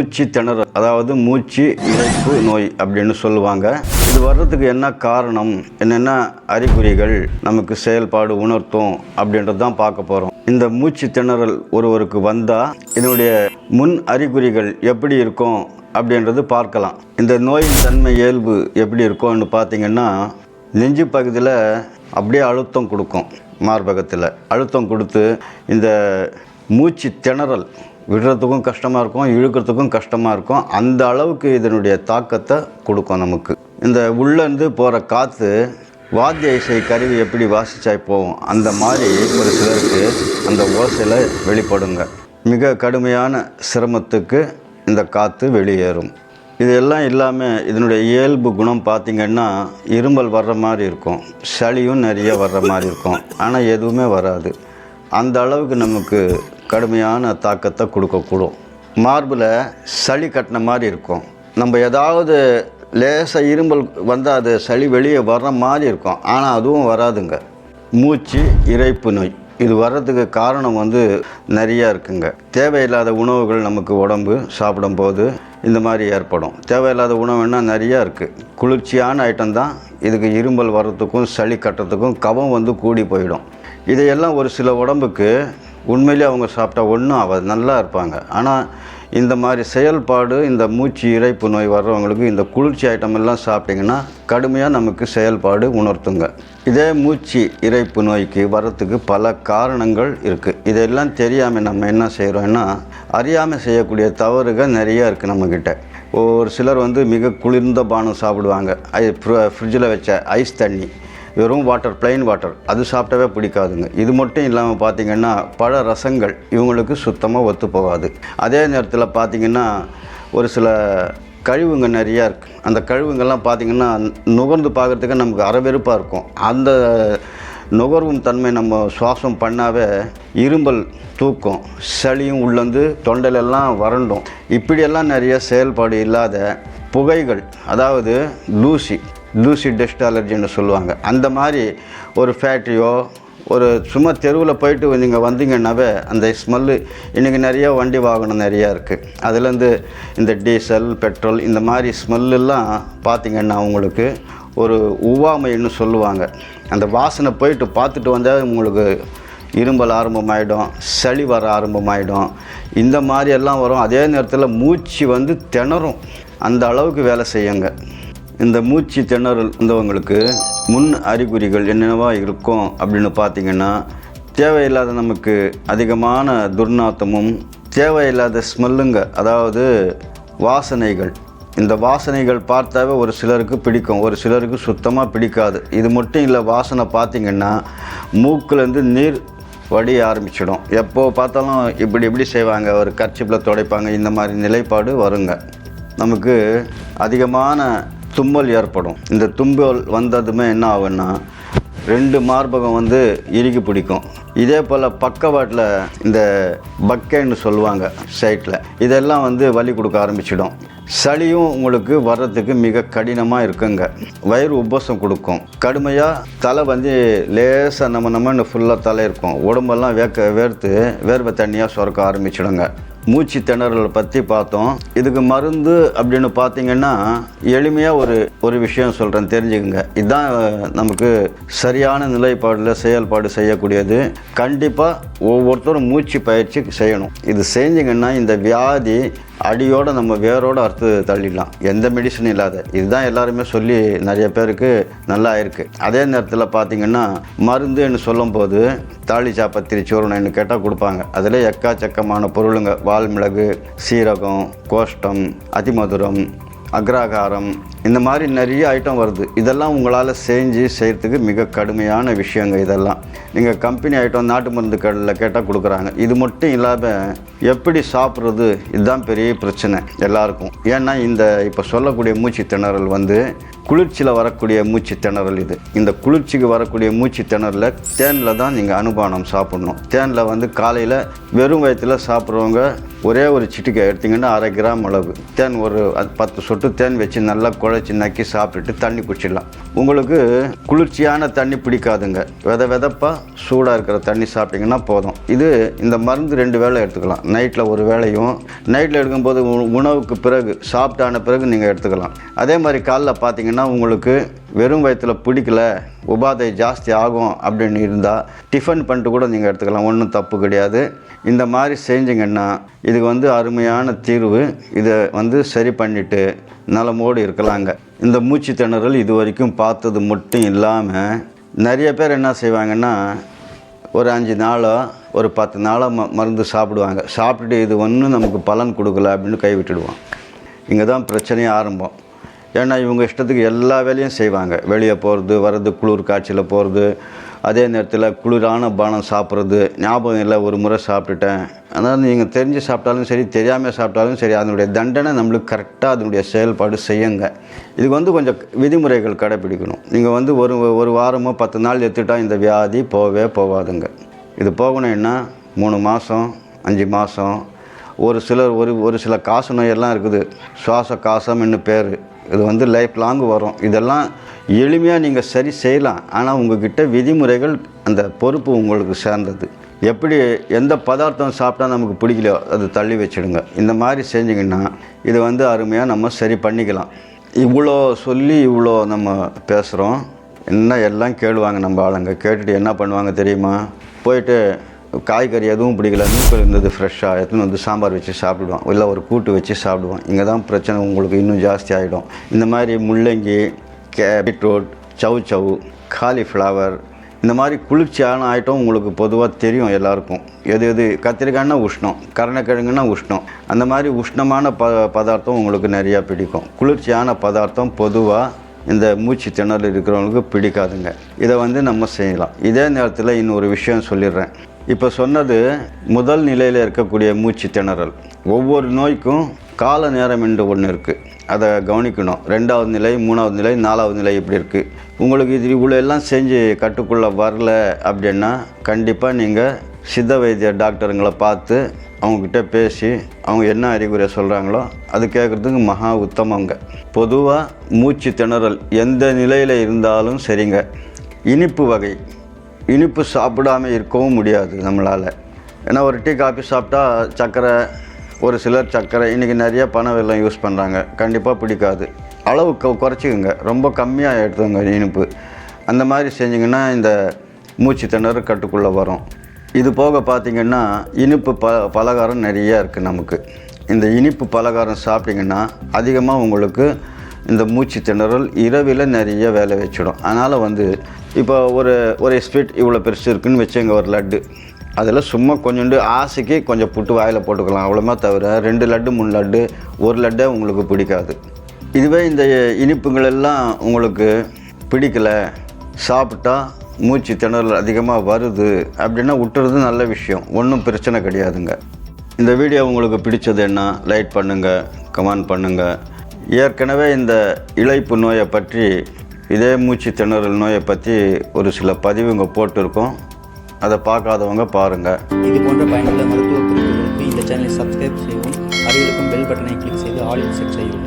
மூச்சு திணறல் அதாவது மூச்சு இறைப்பு நோய் அப்படின்னு சொல்லுவாங்க. இது வர்றதுக்கு என்ன காரணம் என்னென்ன அறிகுறிகள் நமக்கு செயல்பாடு உணர்த்தும் அப்படின்றது தான் பார்க்க போகிறோம் இந்த மூச்சு திணறல் ஒருவருக்கு வந்தால் இதனுடைய முன் அறிகுறிகள் எப்படி இருக்கும் அப்படின்றது பார்க்கலாம். இந்த நோயின் தன்மை இயல்பு எப்படி இருக்கும்னு பார்த்தீங்கன்னா நெஞ்சு பகுதியில் அப்படியே அழுத்தம் கொடுக்கும் மார்பகத்தில். அழுத்தம் கொடுத்து இந்த மூச்சு திணறல் விடுறதுக்கும் கஷ்டமாக இருக்கும் இழுக்கிறதுக்கும் கஷ்டமாக இருக்கும். அந்த அளவுக்கு இதனுடைய தாக்கத்தை கொடுக்கும் நமக்கு. இந்த உள்ளேருந்து போகிற காற்று வாத்திய இசை கருவி எப்படி வாசிச்சா போகும் அந்த மாதிரி ஒரு சிலருக்கு அந்த ஓசையில் வெளிப்படுங்க. மிக கடுமையான சிரமத்துக்கு இந்த காற்று வெளியேறும். இதெல்லாம் இல்லாமல் இதனுடைய இயல்பு குணம் பார்த்திங்கன்னா இருமல் வர்ற மாதிரி இருக்கும். சளியும் நிறைய வர்ற மாதிரி இருக்கும். ஆனால் எதுவுமே வராது. அந்த அளவுக்கு நமக்கு கடுமையான தாக்கத்தை கொடுக்கக்கூடும். மார்பில் சளி கட்டின மாதிரி இருக்கும். நம்ம ஏதாவது லேசாக இரும்பல் வந்தால் அது சளி வெளியே வர்ற மாதிரி இருக்கும். ஆனால் அதுவும் வராதுங்க. மூச்சு இறைப்பு நோய். இது வர்றதுக்கு காரணம் வந்து நிறையா இருக்குங்க. தேவையில்லாத உணவுகள் நமக்கு உடம்பு சாப்பிடும்போது இந்த மாதிரி ஏற்படும். தேவையில்லாத உணவுன்னா நிறையா இருக்குது குளிர்ச்சியான ஐட்டம் தான். இதுக்கு இரும்பல் வர்றதுக்கும் சளி கட்டுறதுக்கும் கவம் வந்து கூடி போயிடும். இதையெல்லாம் ஒரு சில உடம்புக்கு உண்மையிலே அவங்க சாப்பிட்டா ஒன்றும் ஆகாது நல்லா இருப்பாங்க. ஆனால் இந்த மாதிரி செயல்பாடு இந்த மூச்சு இறைப்பு நோய் வர்றவங்களுக்கு இந்த குளிர்ச்சி ஐட்டம் எல்லாம் சாப்பிட்டிங்கன்னா கடுமையாக நமக்கு செயல்பாடு உணர்த்துங்க. இதே மூச்சு இறைப்பு நோய்க்கு வர்றதுக்கு பல காரணங்கள் இருக்குது இதெல்லாம் தெரியாமல் நம்ம என்ன செய்கிறோம்னா அறியாமல் செய்யக்கூடிய தவறுகள் நிறையா இருக்குது நம்மக்கிட்ட ஒரு சிலர் வந்து மிக குளிர்ந்த பானம் சாப்பிடுவாங்க. ஐ ஃப்ரிட்ஜில் வச்ச ஐஸ் தண்ணி. வெறும் வாட்டர் பிளைன் வாட்டர் அது சாப்பிட்டவே பிடிக்காதுங்க. இது மட்டும் இல்லாமல் பார்த்தீங்கன்னா பழ ரசங்கள் இவங்களுக்கு சுத்தமாக ஒத்து போகாது. அதே நேரத்தில் பார்த்தீங்கன்னா ஒரு சில கழிவுங்க நிறையா இருக்குது அந்த கழிவுங்கள்லாம் பார்த்தீங்கன்னா நுகர்ந்து பார்க்குறதுக்கு நமக்கு அறவெறுப்பாக இருக்கும். அந்த நுகர்வும் தன்மை நம்ம சுவாசம் பண்ணாவே இரும்பல் தூக்கம் சளியும் உள்ளேருந்து தொண்டலெல்லாம் வறண்டும். இப்படியெல்லாம் நிறைய செயல்பாடு இல்லாத புகைகள் அதாவது லூசி லூசி டஸ்ட் அலர்ஜின்னு சொல்லுவாங்க. அந்த மாதிரி ஒரு ஃபேக்ட்ரியோ ஒரு சும்மா தெருவில் போயிட்டு நீங்கள் வந்தீங்கன்னாவே அந்த ஸ்மெல்லு இன்றைக்கி நிறையா வண்டி வாகனம் நிறையா இருக்குது அதுலேருந்து இந்த டீசல் பெட்ரோல் இந்த மாதிரி ஸ்மெல்லாம் பார்த்தீங்கன்னா உங்களுக்கு ஒரு உவாமைன்னு சொல்லுவாங்க. அந்த வாசனை போயிட்டு பார்த்துட்டு வந்தால் உங்களுக்கு இரும்பல் ஆரம்பமாயிடும் சளி வர ஆரம்பமாயிடும். இந்த மாதிரி எல்லாம் வரும். அதே நேரத்தில் மூச்சு வந்து திணறும். அந்த அளவுக்கு வேலை செய்யுங்க. இந்த மூச்சு திணறல் இருந்தவங்களுக்கு முன் அறிகுறிகள் என்னென்னவா இருக்கும் அப்படின்னு பார்த்தீங்கன்னா தேவையில்லாத நமக்கு அதிகமான துர்நாத்தமும் தேவையில்லாத ஸ்மெல்லுங்க அதாவது வாசனைகள். இந்த வாசனைகள் பார்த்தாவே ஒரு சிலருக்கு பிடிக்கும் ஒரு சிலருக்கு சுத்தமாக பிடிக்காது. இது மட்டும் இல்லை வாசனை பார்த்தீங்கன்னா மூக்குலேருந்து நீர் வடிய ஆரம்பிச்சிடும். எப்போ பார்த்தாலும் இப்படி இப்படி செய்வாங்க ஒரு கர்ச்சிப்பில் துடைப்பாங்க இந்த மாதிரி நிலைப்பாடு வருங்க. நமக்கு அதிகமான தும்மல் ஏற்படும். இந்த தும்பல் வந்ததுமே என்ன ஆகும்னா ரெண்டு மார்பகம் வந்து இறுகி பிடிக்கும். இதே போல் பக்கவாட்டில் இந்த பக்கைன்னு சொல்லுவாங்க சைட்டில் இதெல்லாம் வந்து வலி கொடுக்க ஆரம்பிச்சிடும். சளியும் உங்களுக்கு வர்றதுக்கு மிக கடினமாக இருக்குங்க. வயிறு உபசம் கொடுக்கும். கடுமையாக தலை வந்து லேசாக நம்ம நம்மன்னு ஃபுல்லாக தலை இருக்கும். உடம்பெல்லாம் வேக்க வேர்த்து வேர்வை தண்ணியாக சுரக்க ஆரம்பிச்சிடுங்க. மூச்சு திணறலை பற்றி பார்த்தோம். இதுக்கு மருந்து அப்படின்னு பார்த்தீங்கன்னா எளிமையாக ஒரு ஒரு விஷயம் சொல்கிறேன் தெரிஞ்சுக்கங்க. இதுதான் நமக்கு சரியான நிலைப்பாடில் செயல்பாடு செய்யக்கூடியது. கண்டிப்பாக ஒவ்வொருத்தரும் மூச்சு பயிற்சி செய்யணும். இது செஞ்சிங்கன்னா இந்த வியாதி அடியோடு நம்ம வேரோட அறுத்து தள்ளிடலாம். எந்த மெடிசனும் இல்லாத. இதுதான் எல்லாருமே சொல்லி நிறைய பேருக்கு நல்லா இருக்குது அதே நேரத்தில் பார்த்தீங்கன்னா மருந்துன்னு சொல்லும்போது தாளிச்சா சாப்பத்திரி சூரணம்னு கேட்டால் கொடுப்பாங்க. அதில் எக்காச்சக்கமான பொருளுங்க. வா வால்மிளகு சீரகம் கோஷ்டம் அதிமதுரம் அக்ராகாரம் இந்த மாதிரி நிறைய ஐட்டம் வருது. இதெல்லாம் உங்களால் செஞ்சு செய்கிறதுக்கு மிக கடுமையான விஷயங்க இதெல்லாம். நீங்கள் கம்பெனி ஐட்டம் நாட்டு மருந்து கடையில் கேட்டால் கொடுக்குறாங்க. இது மட்டும் இல்லாமல் எப்படி சாப்பிட்றது? இதுதான் பெரிய பிரச்சனை எல்லாருக்கும். ஏன்னா இந்த இப்போ சொல்லக்கூடிய மூச்சு திணறல் வந்து குளிர்ச்சியில் வரக்கூடிய மூச்சு திணறல் இது. இந்த குளிர்ச்சிக்கு வரக்கூடிய மூச்சு திணறல தேனில் தான் நீங்கள் அனுபானம் சாப்பிடணும். தேனில் வந்து காலையில் வெறும் வயத்தில் சாப்பிட்றவங்க ஒரே ஒரு சிட்டிக்கை எடுத்திங்கன்னா அரை கிராம் அளவு. தேன் ஒரு பத்து சொட்டு தேன் வச்சு நல்லா குழைச்சி நக்கி சாப்பிட்டுட்டு தண்ணி குடிச்சிடலாம். உங்களுக்கு குளிர்ச்சியான தண்ணி பிடிக்காதுங்க. வித விதப்பாக சூடாக இருக்கிற தண்ணி சாப்பிட்டிங்கன்னா போதும். இது இந்த மருந்து ரெண்டு வேளை எடுத்துக்கலாம். நைட்டில் ஒரு வேளையும் நைட்டில் எடுக்கும்போது உ- உணவுக்கு பிறகு சாப்பிட்டான பிறகு நீங்கள் எடுத்துக்கலாம். அதே மாதிரி காலைல பார்த்தீங்கன்னா உங்களுக்கு வெறும் வயிற்றில் பிடிக்கல உபாதை ஜாஸ்தி ஆகும் அப்படின்னு இருந்தால் டிஃபன் பண்ணிட்டு கூட நீங்கள் எடுத்துக்கலாம். ஒன்றும் தப்பு கிடையாது. இந்த மாதிரி செஞ்சிங்கன்னா இதுக்கு வந்து அருமையான தீர்வு. இதை வந்து சரி பண்ணிட்டு நலமோடு இருக்கலாங்க. இந்த மூச்சு திணறல் இது வரைக்கும் பார்த்தது மட்டும் இல்லாமல் நிறைய பேர் என்ன செய்வாங்கன்னா ஒரு அஞ்சு நாளோ ஒரு பத்து நாளோ ம மருந்து சாப்பிடுவாங்க. சாப்பிட்டுட்டு இது ஒன்றும் நமக்கு பலன் கொடுக்கல அப்படின்னு கைவிட்டுடுவான் இங்கே தான் பிரச்சனையே ஆரம்பம். ஏன்னா இவங்க இஷ்டத்துக்கு எல்லா வேலையும் செய்வாங்க. வெளியே போகிறது வர்றது குளிர் காய்ச்சலில் போகிறது அதே நேரத்தில் குளிரான பானம் சாப்பிட்றது ஞாபகம் இல்லை ஒரு முறை சாப்பிட்டுட்டேன். அதனால் நீங்கள் தெரிஞ்சு சாப்பிட்டாலும் சரி தெரியாமல் சாப்பிட்டாலும் சரி அதனுடைய தண்டனை நம்மளுக்கு கரெக்டாக அதனுடைய செயல்பாடு செய்யுங்க. இதுக்கு வந்து கொஞ்சம் விதிமுறைகள் கடைப்பிடிக்கணும் நீங்கள் வந்து ஒரு ஒரு வாரமோ பத்து நாள் எடுத்துட்டால் இந்த வியாதி போகவே போகாதுங்க இது போகணும்னா மூணு மாதம் அஞ்சு மாதம் ஒரு சிலர் ஒரு ஒரு சில காசு நோயெல்லாம் இருக்குது. சுவாச காசம்னு பேர். இது வந்து லைஃப் லாங் வரும். இதெல்லாம் எளிமையாக நீங்கள் சரி செய்யலாம். ஆனால் உங்ககிட்ட விதிமுறைகள் அந்த பொறுப்பு உங்களுக்கு சேர்ந்தது. எப்படி எந்த பதார்த்தம் சாப்பிட்டா நமக்கு பிடிக்கலையோ அதை தள்ளி வச்சிடுங்க. இந்த மாதிரி செஞ்சிங்கன்னா இது வந்து அருமையாக நம்ம சரி பண்ணிக்கலாம். இவ்வளோ சொல்லி இவ்வளோ நம்ம பேசுகிறோம் என்ன எல்லாம் கேளுவாங்க நம்ம ஆளுங்க? கேட்டுட்டு என்ன பண்ணுவாங்க தெரியுமா? போயிட்டு காய்கறி எதுவும் பிடிக்கல நூக்கல் இருந்தது ஃப்ரெஷ்ஷாக எடுத்துன்னு வந்து சாம்பார் வச்சு சாப்பிடுவோம் இல்லை ஒரு கூட்டு வச்சு சாப்பிடுவோம் இங்கே தான் பிரச்சனை உங்களுக்கு இன்னும் ஜாஸ்தி ஆகிடும் இந்த மாதிரி முள்ளங்கி கே பீட்ரூட் சவு சவு காலிஃப்ளவர் இந்த மாதிரி குளிர்ச்சியான ஐட்டம் உங்களுக்கு பொதுவாக தெரியும் எல்லாருக்கும். எது எது கத்திரிக்காய்னா உஷ்ணம் கருணக்கிழங்குனா உஷ்ணம் அந்த மாதிரி உஷ்ணமான ப பதார்த்தம் உங்களுக்கு நிறையா பிடிக்கும். குளிர்ச்சியான பதார்த்தம் பொதுவாக இந்த மூச்சு திணறல் இருக்கிறவங்களுக்கு பிடிக்காதுங்க. இதை வந்து நம்ம செய்யலாம். இதே நேரத்தில் இன்னொரு விஷயம் சொல்லிடுறேன். இப்போ சொன்னது முதல் நிலையில் இருக்கக்கூடிய மூச்சு திணறல். ஒவ்வொரு நோய்க்கும் கால நேரம் என்று ஒன்று இருக்குது அதை கவனிக்கணும். ரெண்டாவது நிலை மூணாவது நிலை நாலாவது நிலை இப்படி இருக்குது உங்களுக்கு இது இவ்வளோ எல்லாம் செஞ்சு கட்டுக்குள்ளே வரல அப்படின்னா கண்டிப்பாக நீங்கள் சித்த வைத்திய டாக்டருங்களை பார்த்து அவங்கக்கிட்ட பேசி அவங்க என்ன அறிகுறியை சொல்கிறாங்களோ அது கேட்குறதுக்கு மகா உத்தமங்க. பொதுவாக மூச்சு திணறல் எந்த நிலையில் இருந்தாலும் சரிங்க. இனிப்பு வகை. இனிப்பு சாப்பிடாம இருக்கவும் முடியாது நம்மளால். ஏன்னா ஒரு டீ காஃபி சாப்பிட்டா சர்க்கரை ஒரு சிலர் சர்க்கரை இன்றைக்கி நிறைய பணம் வெள்ளம் யூஸ் பண்ணுறாங்க கண்டிப்பாக பிடிக்காது. அளவு குறைச்சிக்கோங்க. ரொம்ப கம்மியாக எடுத்துங்க இனிப்பு. அந்த மாதிரி செஞ்சிங்கன்னா இந்த மூச்சு திணறு கட்டுக்குள்ளே வரும். இது போக பார்த்திங்கன்னா இனிப்பு ப பலகாரம் நிறையா இருக்குது நமக்கு. இந்த இனிப்பு பலகாரம் சாப்பிட்டிங்கன்னா அதிகமாக உங்களுக்கு இந்த மூச்சு திணறல் இரவில் நிறைய வேலை வச்சிடும். அதனால் வந்து இப்போ ஒரு ஒரு ஸ்வீட் இவ்வளோ பெருசு இருக்குன்னு வச்சுங்க ஒரு லட்டு. அதில் சும்மா கொஞ்சோண்டு ஆசைக்கு கொஞ்சம் புட்டு வாயில் போட்டுக்கலாம். அவ்வளோமா தவிர ரெண்டு லட்டு மூணு லட்டு ஒரு லட்டே உங்களுக்கு பிடிக்காது. இதுவே இந்த இனிப்புகள் எல்லாம் உங்களுக்கு பிடிக்கல சாப்பிட்டா மூச்சு திணறல் அதிகமாக வருது அப்படின்னா விட்டுறது நல்ல விஷயம். ஒன்றும் பிரச்சனை கிடையாதுங்க. இந்த வீடியோ உங்களுக்கு பிடிச்சது என்ன லைக் பண்ணுங்கள் கமெண்ட் பண்ணுங்கள் ஏற்கனவே இந்த இழைப்பு நோயை பற்றி இதே மூச்சு திணறல் நோயை பற்றி ஒரு சில பதிவு இங்கே போட்டிருக்கோம். அதை பார்க்காதவங்க பாருங்கள் இது போன்ற பயனுள்ள மருத்துவ குறிப்புகளுக்கு இந்த சேனலை சப்ஸ்கிரைப் செய்யவும் அருகில் பெல் பட்டனை கிளிக் செய்து ஆல் செட் செய்யவும்